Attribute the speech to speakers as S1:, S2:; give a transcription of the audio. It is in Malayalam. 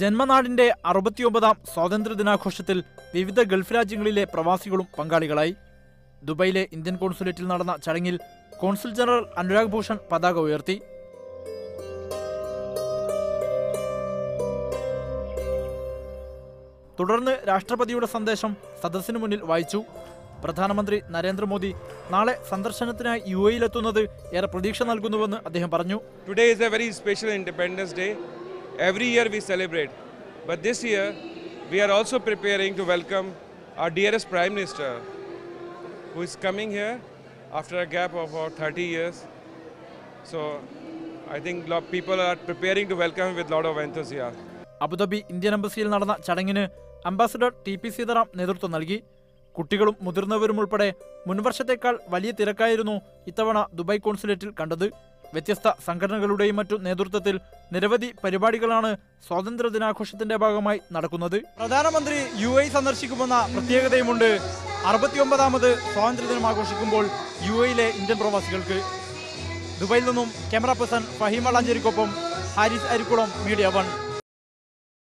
S1: ജന്മനാടിന്റെ അറുപത്തിയൊമ്പതാം സ്വാതന്ത്ര്യ ദിനാഘോഷത്തിൽ വിവിധ ഗൾഫ് രാജ്യങ്ങളിലെ പ്രവാസികളും പങ്കാളികളായി. ദുബൈയിലെ ഇന്ത്യൻ കോൺസുലേറ്റിൽ നടന്ന ചടങ്ങിൽ കോൺസുൽ ജനറൽ അനുരാഗ് ഭൂഷൺ പതാക ഉയർത്തി. തുടർന്ന് രാഷ്ട്രപതിയുടെ സന്ദേശം സദസ്സിനു മുന്നിൽ വായിച്ചു. പ്രധാനമന്ത്രി നരേന്ദ്രമോദി നാളെ സന്ദർശനത്തിനായി യു എയിലെത്തുന്നത് ഏറെ പ്രതീക്ഷ നൽകുന്നുവെന്ന് അദ്ദേഹം പറഞ്ഞു.
S2: Today is a very special independence Day. Every year we celebrate. But this year, we are also preparing to welcome our dearest Prime Minister, who is coming here after a gap of about 30 years. So I think lot people are preparing to welcome him with a lot of enthusiasm.
S1: Abu Dhabi Indian എംബസിയിൽ നടന്ന ചടങ്ങിന് അംബാസഡർ ടി പി സീതാറാം നേതൃത്വം നൽകി കുട്ടികളും മുതിർന്നവരും ഉൾപ്പെടെ മുൻവർഷത്തേക്കാൾ വലിയ തിരക്കായിരുന്നു ഇത്തവണ ദുബായ് കോൺസുലേറ്റിൽ കണ്ടത് വ്യത്യസ്ത സംഘടനകളുടെയും മറ്റു നേതൃത്വത്തിൽ നിരവധി പരിപാടികളാണ് സ്വാതന്ത്ര്യ ദിനാഘോഷത്തിന്റെ ഭാഗമായി നടക്കുന്നത്. പ്രധാനമന്ത്രി യു എ സന്ദർശിക്കുമെന്ന പ്രത്യേകതയുമുണ്ട്. അറുപത്തിയൊമ്പതാമത് സ്വാതന്ത്ര്യ ദിനം ആഘോഷിക്കുമ്പോൾ യു എയിലെ ഇന്ത്യൻ പ്രവാസികൾക്ക്. ദുബായിൽ നിന്നും ക്യാമറ പേഴ്സൺ ഫഹീം വളാഞ്ചേരിക്കൊപ്പം ഹാരിസ് അരിക്കുളം മീഡിയ വൺ.